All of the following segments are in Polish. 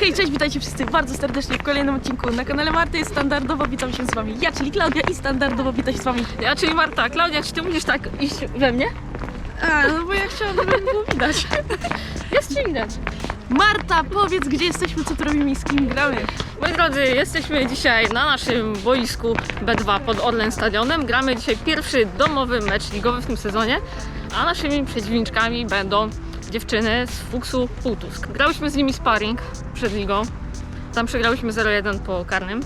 Hej, cześć, witajcie wszyscy bardzo serdecznie w kolejnym odcinku na kanale Marty. Standardowo witam się z wami ja, czyli Klaudia i standardowo wita się z wami Ja, czyli Marta. Klaudia, czy ty musisz tak iść we mnie? A, no bo ja chciałam, żeby było widać. Jest ci widać. Marta, powiedz, gdzie jesteśmy, co tu robimy i z kim gramy. Moi drodzy, jesteśmy dzisiaj na naszym boisku B2 pod Orlen Stadionem. Gramy dzisiaj pierwszy domowy mecz ligowy w tym sezonie, a naszymi przeciwniczkami będą dziewczyny z Fuksu Półtusk. Grałyśmy z nimi sparring przed ligą. Tam przegrałyśmy 0-1 po karnym.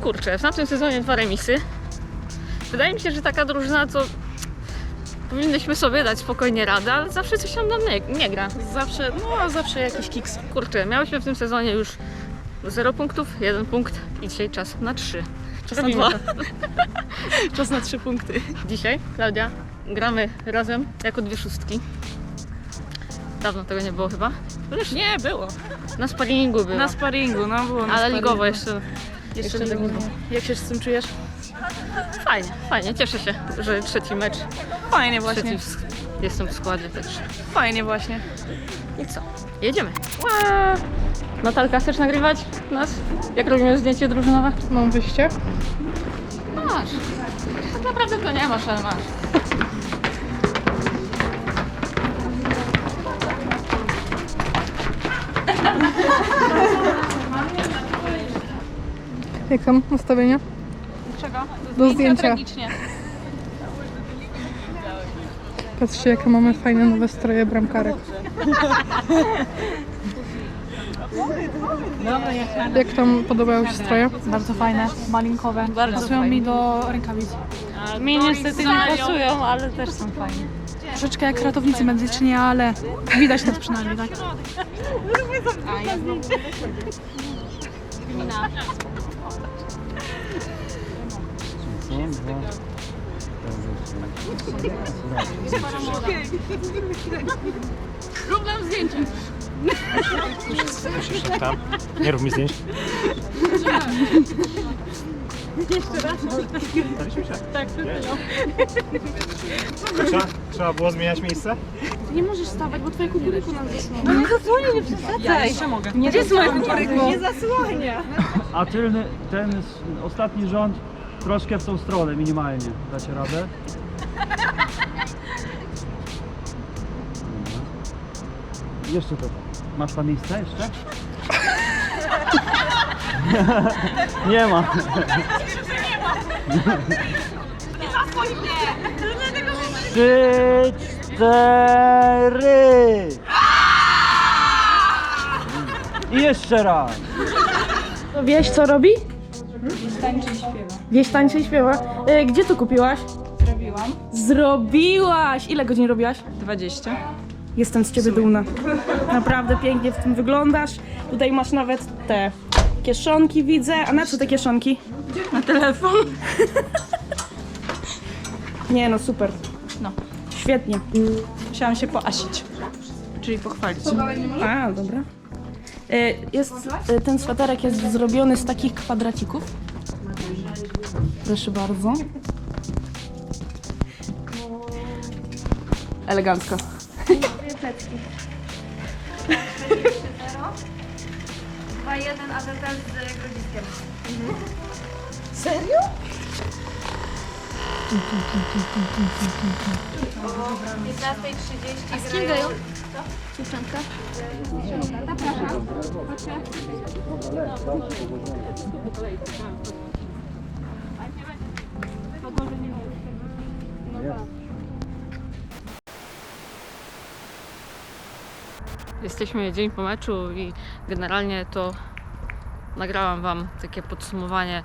Kurczę, w tamtym sezonie dwa remisy. Wydaje mi się, że taka drużyna to powinnyśmy sobie dać spokojnie radę, ale zawsze coś tam nam nie, nie gra. Zawsze, no zawsze jakiś kiks. Kurczę, miałyśmy w tym sezonie już 0 punktów, 1 punkt i dzisiaj czas na 3. Czas na Robimy dwa. Czas na trzy punkty. Dzisiaj, Klaudia, gramy razem jako dwie szóstki. Dawno tego nie było chyba. Chociaż Nie, było. na sparingu było. Na sparingu, no było na ale ligowo jeszcze. Jeszcze jeszcze tak nie było. Jak się z tym czujesz? Fajnie, fajnie. Cieszę się, że trzeci mecz. Fajnie Trzeci właśnie. w, jestem w składzie też. Fajnie właśnie. I co? Jedziemy. Ła! Natalka, chcesz nagrywać nas? Jak robimy zdjęcie drużynowe? Mam wyjście? Masz. Tak naprawdę to nie masz, ale masz. Jak tam ustawienia? Czego? Do zdjęcia. tragicznie. Patrzcie, jakie mamy fajne nowe stroje bramkarek. Jak tam podobają się stroje? Bardzo fajne, malinkowe. Bardzo Pasują mi do rękawic. Mi niestety nie pasują, ale też są fajne. Troszeczkę jak ratownicy medyczni, ale widać nas przynajmniej, tak? Rób nam zdjęcie. Tam. Nie rób mi zdjęć. Jeszcze raz. Tak, trzeba, trzeba było zmieniać miejsce? Nie możesz stawać, bo twoje kukuryku nam zasną. Gdzie jest moje kukuryku? A tylny, ten ostatni rząd troszkę w tą stronę minimalnie. Dacie radę? Jeszcze to. Masz tam miejsce jeszcze? Nie ma. Trzy, cztery. I jeszcze raz. Wieś co robi? Wieś tańczy i śpiewa. E, gdzie to kupiłaś? Zrobiłam. Zrobiłaś! Ile godzin robiłaś? 20. Jestem z ciebie dumna. Naprawdę pięknie w tym wyglądasz. Tutaj masz nawet te kieszonki widzę. A na co te kieszonki? Na telefon. Nie no, super. No. Świetnie. Musiałam się poasić. Czyli pochwalić. A, dobra. E, Jest, e, ten sweterek jest zrobiony z takich kwadracików. Proszę bardzo. Elegancko. Dwa jeden AZL z grodziskiem. Serio? 15.30 A z kim grają? Jesteśmy dzień po meczu i generalnie to nagrałam Wam takie podsumowanie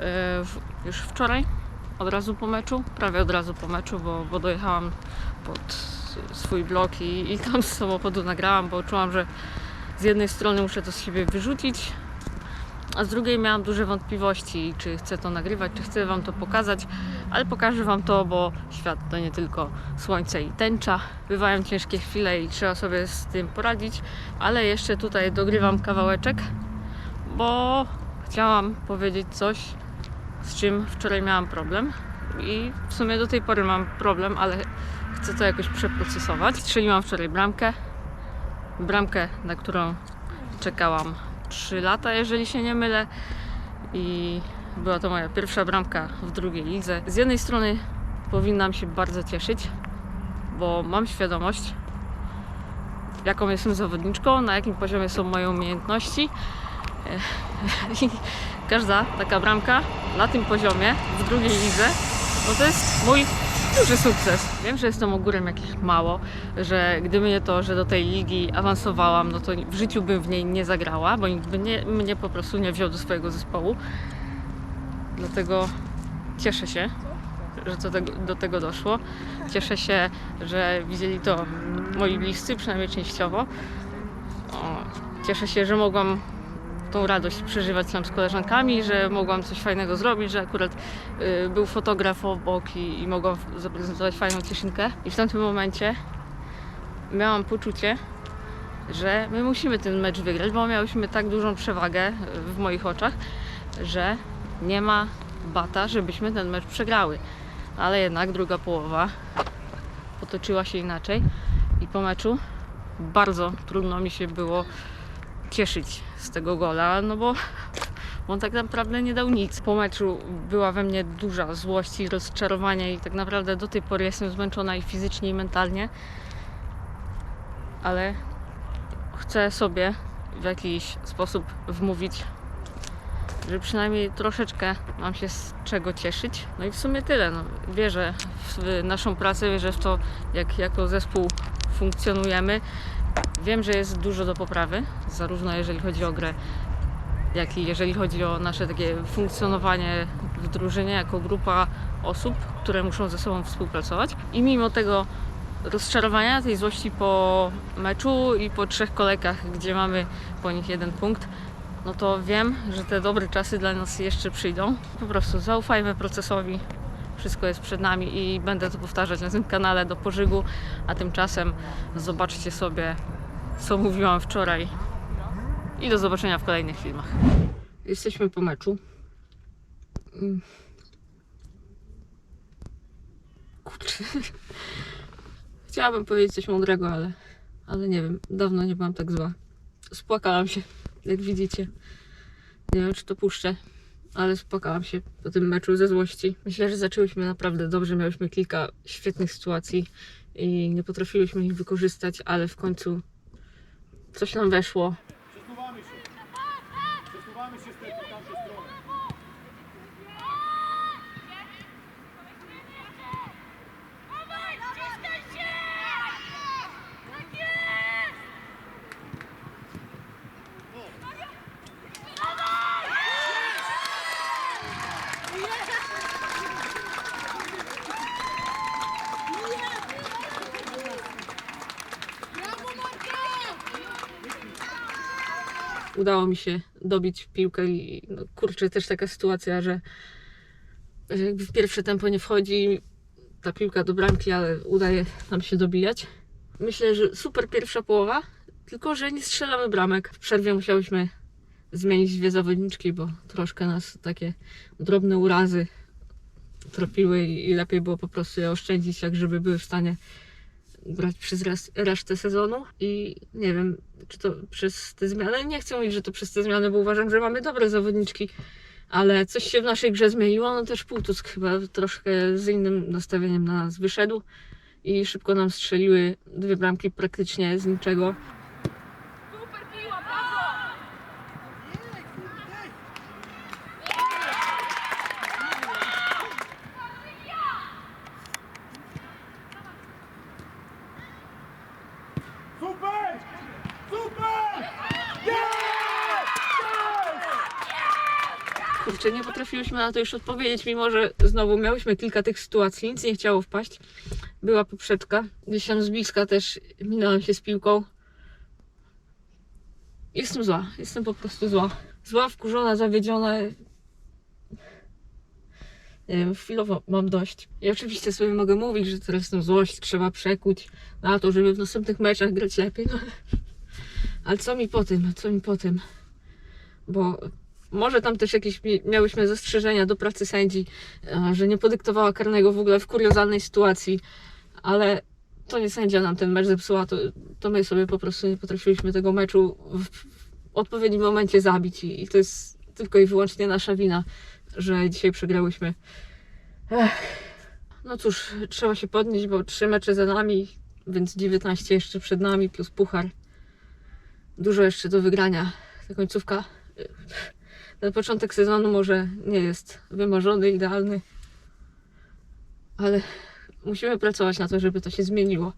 e, już wczoraj, od razu po meczu, prawie od razu po meczu, bo, bo dojechałam pod swój blok i, i tam z samochodu nagrałam, bo czułam, że z jednej strony muszę to z siebie wyrzucić, a z drugiej miałam duże wątpliwości, czy chcę to nagrywać, czy chcę Wam to pokazać, ale pokażę Wam to, bo świat to nie tylko słońce i tęcza. Bywają ciężkie chwile i trzeba sobie z tym poradzić, ale jeszcze tutaj dogrywam kawałeczek, bo chciałam powiedzieć coś, z czym wczoraj miałam problem i w sumie do tej pory mam problem, ale chcę to jakoś przeprocesować. Strzeliłam wczoraj bramkę, bramkę, na którą czekałam 3 lata, jeżeli się nie mylę. I była to moja pierwsza bramka w drugiej lidze. Z jednej strony powinnam się bardzo cieszyć, bo mam świadomość, jaką jestem zawodniczką, na jakim poziomie są moje umiejętności. I każda taka bramka na tym poziomie w drugiej lidze, no to jest mój duży sukces. Wiem, że jestem ogórem jakich mało, że gdyby nie to, że do tej ligi awansowałam, no to w życiu bym w niej nie zagrała, bo nikt by nie, mnie po prostu nie wziął do swojego zespołu. Dlatego cieszę się, że to do tego doszło. Cieszę się, że widzieli to moi bliscy, przynajmniej częściowo. O, cieszę się, że mogłam tą radość przeżywać tam z koleżankami, że mogłam coś fajnego zrobić, że akurat y, był fotograf obok i, i mogłam zaprezentować fajną cieszynkę. I w tamtym momencie miałam poczucie, że my musimy ten mecz wygrać, bo miałyśmy tak dużą przewagę y, w moich oczach, że nie ma bata, żebyśmy ten mecz przegrały. Ale jednak druga połowa potoczyła się inaczej i po meczu bardzo trudno mi się było cieszyć z tego gola, no bo on tak naprawdę nie dał nic. Po meczu była we mnie duża złość i rozczarowanie i tak naprawdę do tej pory jestem zmęczona i fizycznie i mentalnie. Ale chcę sobie w jakiś sposób wmówić, że przynajmniej troszeczkę mam się z czego cieszyć. No i w sumie tyle. No, wierzę w naszą pracę, wierzę w to, jak jako zespół funkcjonujemy. Wiem, że jest dużo do poprawy, zarówno jeżeli chodzi o grę, jak i jeżeli chodzi o nasze takie funkcjonowanie w drużynie jako grupa osób, które muszą ze sobą współpracować. I mimo tego rozczarowania, tej złości po meczu i po trzech kolejkach, gdzie mamy po nich jeden punkt, no to wiem, że te dobre czasy dla nas jeszcze przyjdą. Po prostu zaufajmy procesowi. Wszystko jest przed nami i będę to powtarzać na tym kanale do pożygu, a tymczasem zobaczcie sobie, co mówiłam wczoraj. I do zobaczenia w kolejnych filmach. Jesteśmy po meczu. Mm. Kurczę. Chciałabym powiedzieć coś mądrego, ale, ale nie wiem. Dawno nie byłam tak zła. Spłakałam się, jak widzicie. Nie wiem, czy to puszczę, ale spłakałam się po tym meczu ze złości. Myślę, że zaczęłyśmy naprawdę dobrze. Miałyśmy kilka świetnych sytuacji i nie potrafiłyśmy ich wykorzystać, ale w końcu coś nam weszło. Przesuwamy się. Przesuwamy się z tej tamtej strony. Udało mi się dobić piłkę i no, kurczę, też taka sytuacja, że, że jakby w pierwsze tempo nie wchodzi ta piłka do bramki, ale udaje nam się dobijać. Myślę, że super pierwsza połowa, tylko że nie strzelamy bramek. W przerwie musiałyśmy zmienić dwie zawodniczki, bo troszkę nas takie drobne urazy tropiły i i lepiej było po prostu je oszczędzić, jak żeby były w stanie grać przez res- resztę sezonu i nie wiem, czy to przez te zmiany, nie chcę mówić, że to przez te zmiany, bo uważam, że mamy dobre zawodniczki, ale coś się w naszej grze zmieniło, no też Półtusk chyba troszkę z innym nastawieniem na nas wyszedł i szybko nam strzeliły dwie bramki praktycznie z niczego. Nie potrafiłyśmy na to już odpowiedzieć, mimo że znowu miałyśmy kilka tych sytuacji, nic nie chciało wpaść. Była poprzeczka, gdzieś tam z bliska też minęłam się z piłką. Jestem zła, jestem po prostu zła. Zła, wkurzona, zawiedziona. Nie wiem, chwilowo mam dość. I oczywiście sobie mogę mówić, że teraz tę złość trzeba przekuć na to, żeby w następnych meczach grać lepiej. No. Ale co mi po tym, co mi po tym? Bo może tam też jakieś mi- miałyśmy zastrzeżenia do pracy sędzi, a, że nie podyktowała karnego w ogóle w kuriozalnej sytuacji, ale to nie sędzia nam ten mecz zepsuła, to, to my sobie po prostu nie potrafiliśmy tego meczu w, odpowiednim momencie zabić i, i to jest tylko i wyłącznie nasza wina, że dzisiaj przegrałyśmy. Ech. No cóż, trzeba się podnieść, bo trzy mecze za nami, więc 19 jeszcze przed nami, plus puchar. Dużo jeszcze do wygrania. Ta końcówka, y, ten początek sezonu może nie jest wymarzony, idealny, ale musimy pracować na to, żeby to się zmieniło.